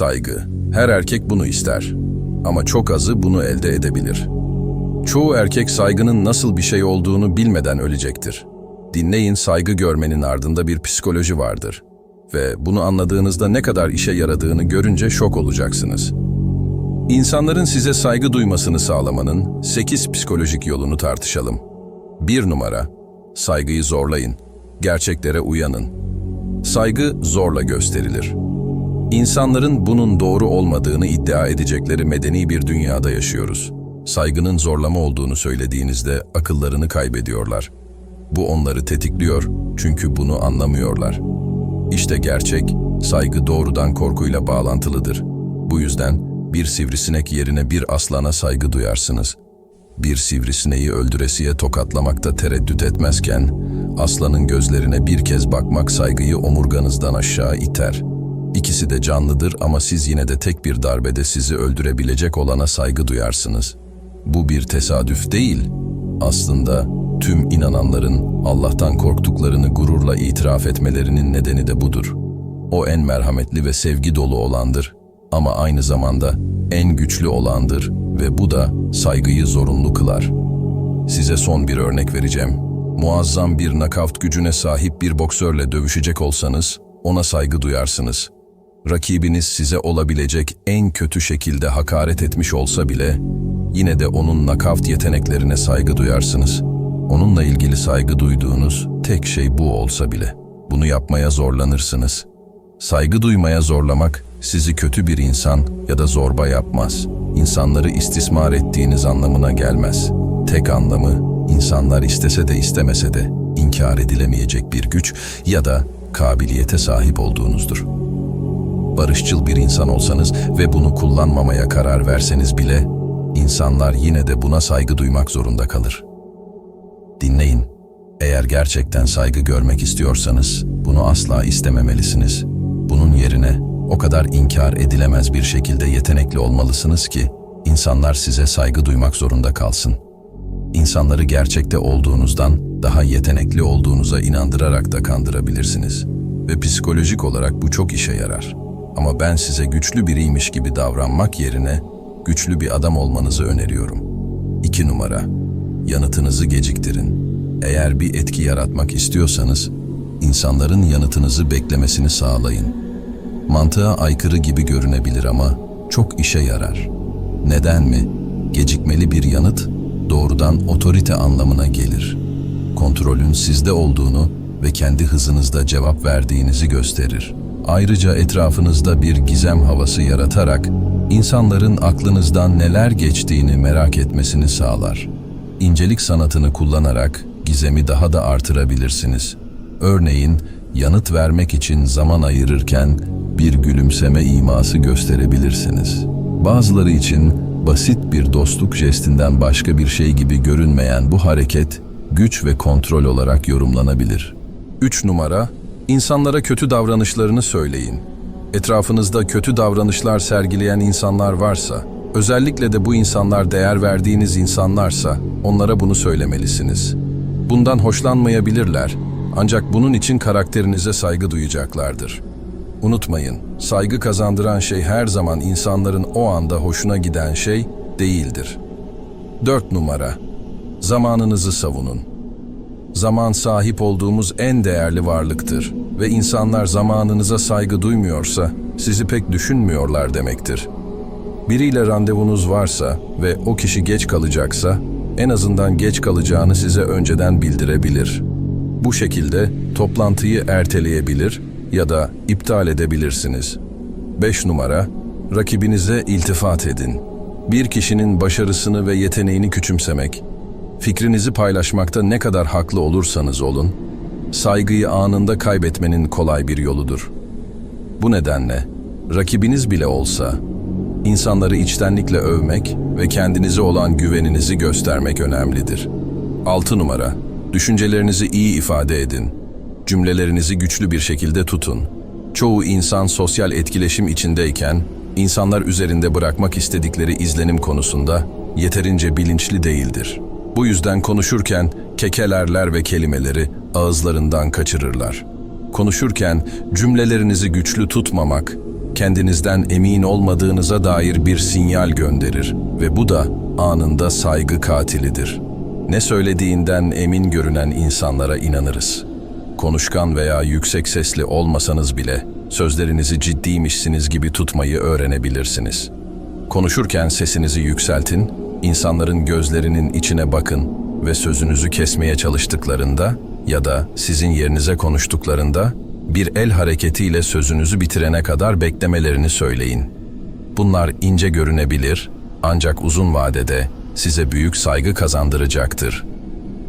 saygı. Her erkek bunu ister. Ama çok azı bunu elde edebilir. Çoğu erkek saygının nasıl bir şey olduğunu bilmeden ölecektir. Dinleyin saygı görmenin ardında bir psikoloji vardır. Ve bunu anladığınızda ne kadar işe yaradığını görünce şok olacaksınız. İnsanların size saygı duymasını sağlamanın 8 psikolojik yolunu tartışalım. 1 numara, saygıyı zorlayın, gerçeklere uyanın. Saygı zorla gösterilir. İnsanların bunun doğru olmadığını iddia edecekleri medeni bir dünyada yaşıyoruz. Saygının zorlama olduğunu söylediğinizde akıllarını kaybediyorlar. Bu onları tetikliyor çünkü bunu anlamıyorlar. İşte gerçek, saygı doğrudan korkuyla bağlantılıdır. Bu yüzden bir sivrisinek yerine bir aslana saygı duyarsınız. Bir sivrisineği öldüresiye tokatlamakta tereddüt etmezken, aslanın gözlerine bir kez bakmak saygıyı omurganızdan aşağı iter. İkisi de canlıdır ama siz yine de tek bir darbede sizi öldürebilecek olana saygı duyarsınız. Bu bir tesadüf değil. Aslında tüm inananların Allah'tan korktuklarını gururla itiraf etmelerinin nedeni de budur. O en merhametli ve sevgi dolu olandır ama aynı zamanda en güçlü olandır ve bu da saygıyı zorunlu kılar. Size son bir örnek vereceğim. Muazzam bir nakavt gücüne sahip bir boksörle dövüşecek olsanız ona saygı duyarsınız. Rakibiniz size olabilecek en kötü şekilde hakaret etmiş olsa bile yine de onun nakavt yeteneklerine saygı duyarsınız. Onunla ilgili saygı duyduğunuz tek şey bu olsa bile. Bunu yapmaya zorlanırsınız. Saygı duymaya zorlamak sizi kötü bir insan ya da zorba yapmaz. İnsanları istismar ettiğiniz anlamına gelmez. Tek anlamı insanlar istese de istemese de inkar edilemeyecek bir güç ya da kabiliyete sahip olduğunuzdur. Barışçıl bir insan olsanız ve bunu kullanmamaya karar verseniz bile insanlar yine de buna saygı duymak zorunda kalır. Dinleyin. Eğer gerçekten saygı görmek istiyorsanız bunu asla istememelisiniz. Bunun yerine o kadar inkar edilemez bir şekilde yetenekli olmalısınız ki insanlar size saygı duymak zorunda kalsın. İnsanları gerçekte olduğunuzdan daha yetenekli olduğunuza inandırarak da kandırabilirsiniz. Ve psikolojik olarak bu çok işe yarar. Ama ben size güçlü biriymiş gibi davranmak yerine güçlü bir adam olmanızı öneriyorum. 2 numara. Yanıtınızı geciktirin. Eğer bir etki yaratmak istiyorsanız, insanların yanıtınızı beklemesini sağlayın. Mantığa aykırı gibi görünebilir ama çok işe yarar. Neden mi? Gecikmeli bir yanıt doğrudan otorite anlamına gelir. Kontrolün sizde olduğunu ve kendi hızınızda cevap verdiğinizi gösterir. Ayrıca etrafınızda bir gizem havası yaratarak insanların aklınızdan neler geçtiğini merak etmesini sağlar. İncelik sanatını kullanarak gizemi daha da artırabilirsiniz. Örneğin yanıt vermek için zaman ayırırken bir gülümseme iması gösterebilirsiniz. Bazıları için basit bir dostluk jestinden başka bir şey gibi görünmeyen bu hareket güç ve kontrol olarak yorumlanabilir. 3 numara, insanlara kötü davranışlarını söyleyin. Etrafınızda kötü davranışlar sergileyen insanlar varsa, özellikle de bu insanlar değer verdiğiniz insanlarsa onlara bunu söylemelisiniz. Bundan hoşlanmayabilirler ancak bunun için karakterinize saygı duyacaklardır. Unutmayın, saygı kazandıran şey her zaman insanların o anda hoşuna giden şey değildir. 4 numara. Zamanınızı savunun. Zaman sahip olduğumuz en değerli varlıktır ve insanlar zamanınıza saygı duymuyorsa sizi pek düşünmüyorlar demektir. Biriyle randevunuz varsa ve o kişi geç kalacaksa en azından geç kalacağını size önceden bildirebilir. Bu şekilde toplantıyı erteleyebilir ya da iptal edebilirsiniz. 5 numara, rakibinize iltifat edin. Bir kişinin başarısını ve yeteneğini küçümsemek, fikrinizi paylaşmakta ne kadar haklı olursanız olun, saygıyı anında kaybetmenin kolay bir yoludur. Bu nedenle rakibiniz bile olsa insanları içtenlikle övmek ve kendinize olan güveninizi göstermek önemlidir. 6 numara, düşüncelerinizi iyi ifade edin. Cümlelerinizi güçlü bir şekilde tutun. Çoğu insan sosyal etkileşim içindeyken, insanlar üzerinde bırakmak istedikleri izlenim konusunda yeterince bilinçli değildir. Bu yüzden konuşurken kekelerler ve kelimeleri ağızlarından kaçırırlar. Konuşurken cümlelerinizi güçlü tutmamak, kendinizden emin olmadığınıza dair bir sinyal gönderir ve bu da anında saygı katilidir. Ne söylediğinden emin görünen insanlara inanırız. Konuşkan veya yüksek sesli olmasanız bile sözlerinizi ciddiymişsiniz gibi tutmayı öğrenebilirsiniz. Konuşurken sesinizi yükseltin, insanların gözlerinin içine bakın ve sözünüzü kesmeye çalıştıklarında ya da sizin yerinize konuştuklarında bir el hareketiyle sözünüzü bitirene kadar beklemelerini söyleyin. Bunlar ince görünebilir ancak uzun vadede size büyük saygı kazandıracaktır.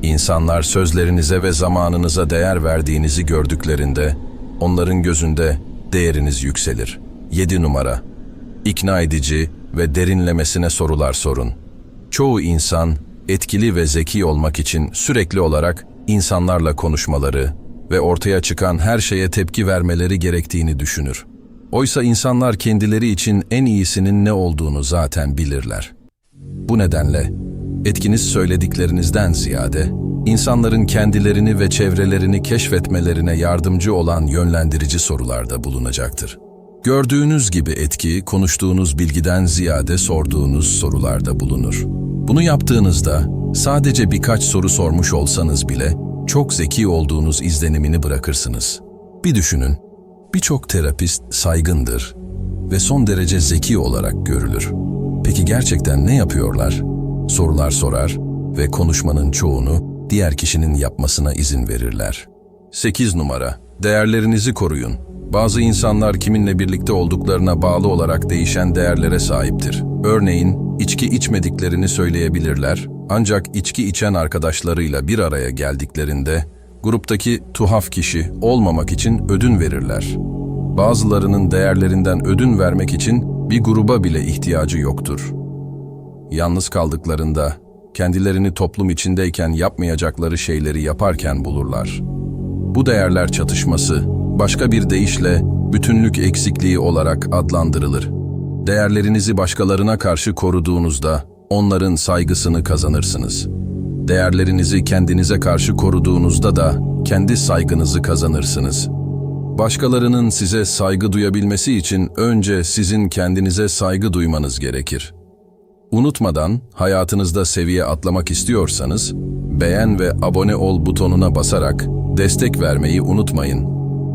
İnsanlar sözlerinize ve zamanınıza değer verdiğinizi gördüklerinde onların gözünde değeriniz yükselir. 7 numara. İkna edici ve derinlemesine sorular sorun. Çoğu insan etkili ve zeki olmak için sürekli olarak insanlarla konuşmaları ve ortaya çıkan her şeye tepki vermeleri gerektiğini düşünür. Oysa insanlar kendileri için en iyisinin ne olduğunu zaten bilirler. Bu nedenle etkiniz söylediklerinizden ziyade insanların kendilerini ve çevrelerini keşfetmelerine yardımcı olan yönlendirici sorularda bulunacaktır. Gördüğünüz gibi etki konuştuğunuz bilgiden ziyade sorduğunuz sorularda bulunur. Bunu yaptığınızda sadece birkaç soru sormuş olsanız bile çok zeki olduğunuz izlenimini bırakırsınız. Bir düşünün, birçok terapist saygındır ve son derece zeki olarak görülür. Peki gerçekten ne yapıyorlar? Sorular sorar ve konuşmanın çoğunu diğer kişinin yapmasına izin verirler. 8 numara. Değerlerinizi koruyun. Bazı insanlar kiminle birlikte olduklarına bağlı olarak değişen değerlere sahiptir. Örneğin, içki içmediklerini söyleyebilirler ancak içki içen arkadaşlarıyla bir araya geldiklerinde gruptaki tuhaf kişi olmamak için ödün verirler. Bazılarının değerlerinden ödün vermek için bir gruba bile ihtiyacı yoktur. Yalnız kaldıklarında kendilerini toplum içindeyken yapmayacakları şeyleri yaparken bulurlar. Bu değerler çatışması başka bir deyişle bütünlük eksikliği olarak adlandırılır. Değerlerinizi başkalarına karşı koruduğunuzda onların saygısını kazanırsınız. Değerlerinizi kendinize karşı koruduğunuzda da kendi saygınızı kazanırsınız. Başkalarının size saygı duyabilmesi için önce sizin kendinize saygı duymanız gerekir. Unutmadan hayatınızda seviye atlamak istiyorsanız beğen ve abone ol butonuna basarak destek vermeyi unutmayın.